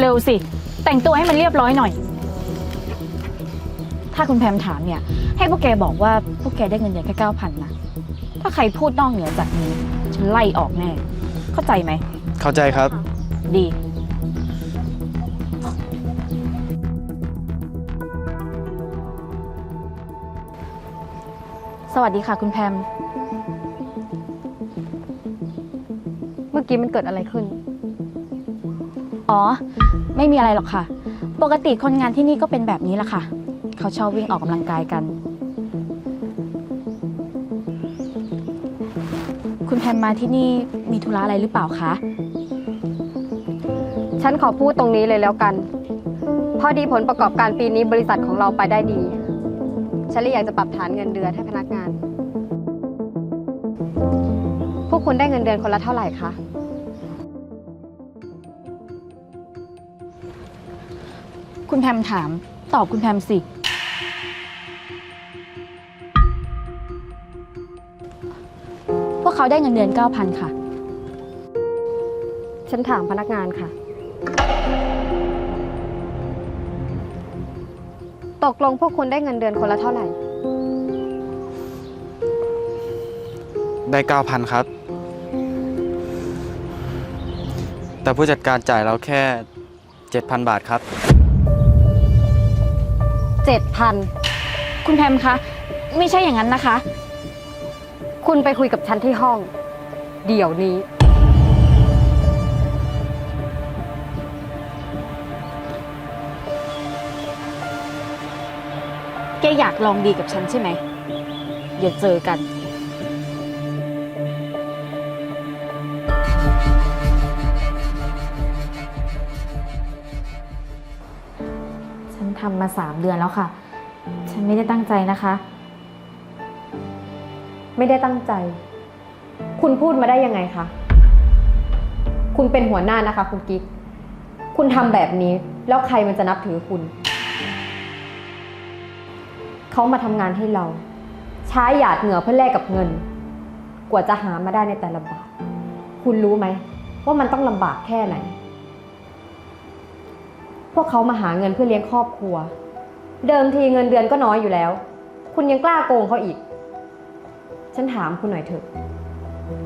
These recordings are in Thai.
เร็วๆสิ แต่งตัวให้มันเรียบร้อยหน่อย ถ้าคุณแพมถามเนี่ย ให้พวกแกบอกว่าพวกแกได้เงินเดือนแค่เก้าพันนะ ถ้าใครพูดนอกเหนือจากนี้ฉันไล่ออกแน่ เข้าใจไหม เข้าใจครับ ดี สวัสดีค่ะคุณแพม เมื่อกี้มันเกิดอะไรขึ้น อ๋อ ไม่มีอะไรหรอกค่ะ ปกติคนงานที่นี่ก็เป็นแบบนี้แหละค่ะ เขาชอบวิ่งออกกำลังกายกัน คุณแพมมาที่นี่มีธุระอะไรหรือเปล่าคะ ฉันขอพูดตรงนี้เลยแล้วกัน พอดีผลประกอบการปีนี้บริษัทของเราไปได้ดี ฉันเลยอยากจะปรับฐานเงินเดือนให้พนักงาน พวกคุณได้เงินเดือนคนละเท่าไหร่คะ คุณแพมถาม ตอบคุณแพมสิ พวกเขาได้เงินเดือน 9,000 ค่ะ ฉันถามพนักงานค่ะ ตกลงพวกคุณได้เงินเดือนคนละเท่าไหร่ ได้เก้าพันครับ แต่ผู้จัดการจ่ายเราแค่เจ็ดพันบาทครับ เจ็ดพันคุณแพมคะ ไม่ใช่อย่างนั้นนะคะ คุณไปคุยกับฉันที่ห้อง เดี๋ยวนี้ แกอยากลองดีกับฉันใช่ไหม เดี๋ยวเจอกัน ทำมาสามเดือนแล้วค่ะ ฉันไม่ได้ตั้งใจนะคะ ไม่ได้ตั้งใจ คุณพูดมาได้ยังไงคะ คุณเป็นหัวหน้านะคะ คุณกิ๊ก คุณทำแบบนี้ แล้วใครมันจะนับถือคุณ เขามาทำงานให้เรา ใช้หยาดเหงื่อเพื่อแลกกับเงิน กว่าจะหามาได้ในแต่ละบาท คุณรู้ไหม ว่ามันต้องลำบากแค่ไหน วกเขามาหาเงินเพื่อเลี้ยงครอบครัว เดิมทีเงินเดือนก็น้อยอยู่แล้ว คุณยังกล้าโกงเขาอีก ฉันถามคุณหน่อยเถอะ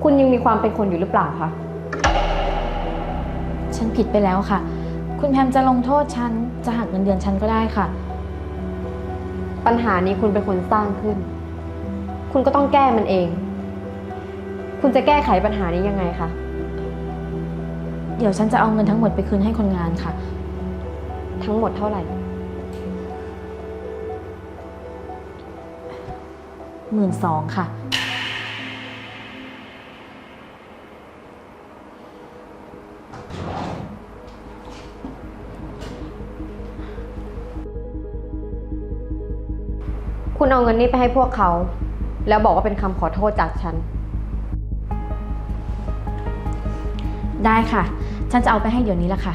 คุณยังมีความเป็นคนอยู่หรือเปล่าคะ ฉันผิดไปแล้วค่ะ คุณแพมจะลงโทษฉัน จะหักเงินเดือนฉันก็ได้ค่ะ ปัญหานี้คุณเป็นคนสร้างขึ้น คุณก็ต้องแก้มันเอง คุณจะแก้ไขปัญหานี้ยังไงคะ เดี๋ยวฉันจะเอาเงินทั้งหมดไปคืนให้คนงานค่ะ ทั้งหมดเท่าไหร่ หมื่นสองค่ะ คุณเอาเงินนี้ไปให้พวกเขา แล้วบอกว่าเป็นคำขอโทษจากฉัน ได้ค่ะ ฉันจะเอาไปให้เดี๋ยวนี้ละค่ะ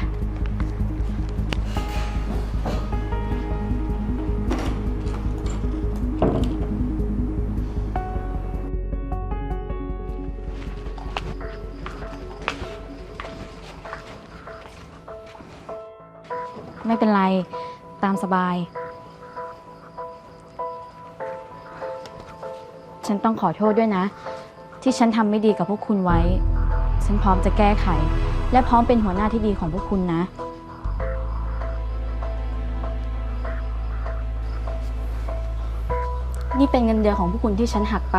ไม่เป็นไร ตามสบาย ฉันต้องขอโทษด้วยนะ ที่ฉันทำไม่ดีกับพวกคุณไว้ ฉันพร้อมจะแก้ไข และพร้อมเป็นหัวหน้าที่ดีของพวกคุณนะ นี่เป็นเงินเดือนของพวกคุณที่ฉันหักไป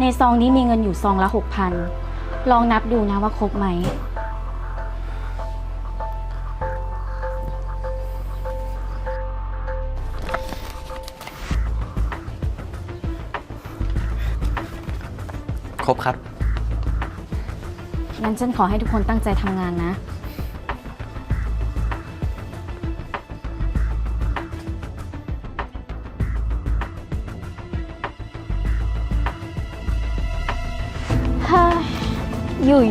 ในซองนี้มีเงินอยู่ซองละหกพันลองนับดูนะว่าครบไหม รบครับ งั้นฉันขอให้ทุกคนตั้งใจทำงานนะ เฮ้ย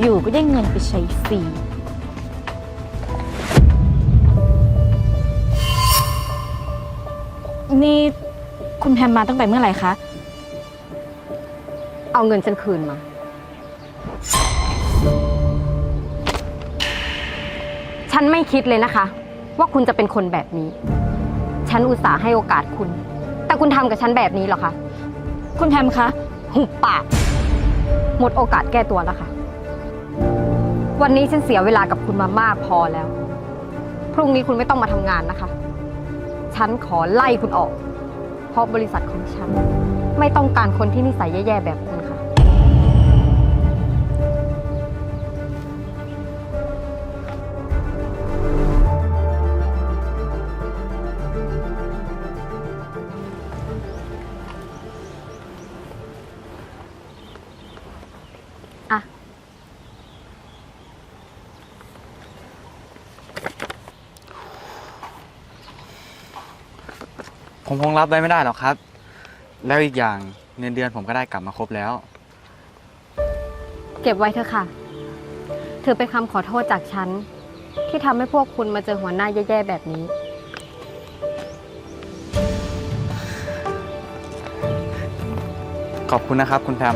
อยู่ๆก็ได้เงินไปใช้ฟรี นี่คุณแพมมาตั้งแต่เมื่อไหร่คะ เอาเงินฉันคืนมา ฉันไม่คิดเลยนะคะ ว่าคุณจะเป็นคนแบบนี้ ฉันอุตส่าห์ให้โอกาสคุณ แต่คุณทำกับฉันแบบนี้เหรอคะ คุณแพมคะ หุบปาก หมดโอกาสแก้ตัวแล้วค่ะ วันนี้ฉันเสียเวลากับคุณมามากพอแล้ว พรุ่งนี้คุณไม่ต้องมาทำงานนะคะ ฉันขอไล่คุณออก เพราะบริษัทของฉัน ไม่ต้องการคนที่นิสัยแย่ๆแบบ ผมคงรับไว้ไม่ได้หรอกครับ แล้วอีกอย่างเงินเดือนผมก็ได้กลับมาครบแล้ว เก็บไว้เถอะค่ะ ถือเป็นคำขอโทษจากฉัน ที่ทำให้พวกคุณมาเจอหัวหน้าแย่ๆแบบนี้ ขอบคุณนะครับคุณแพม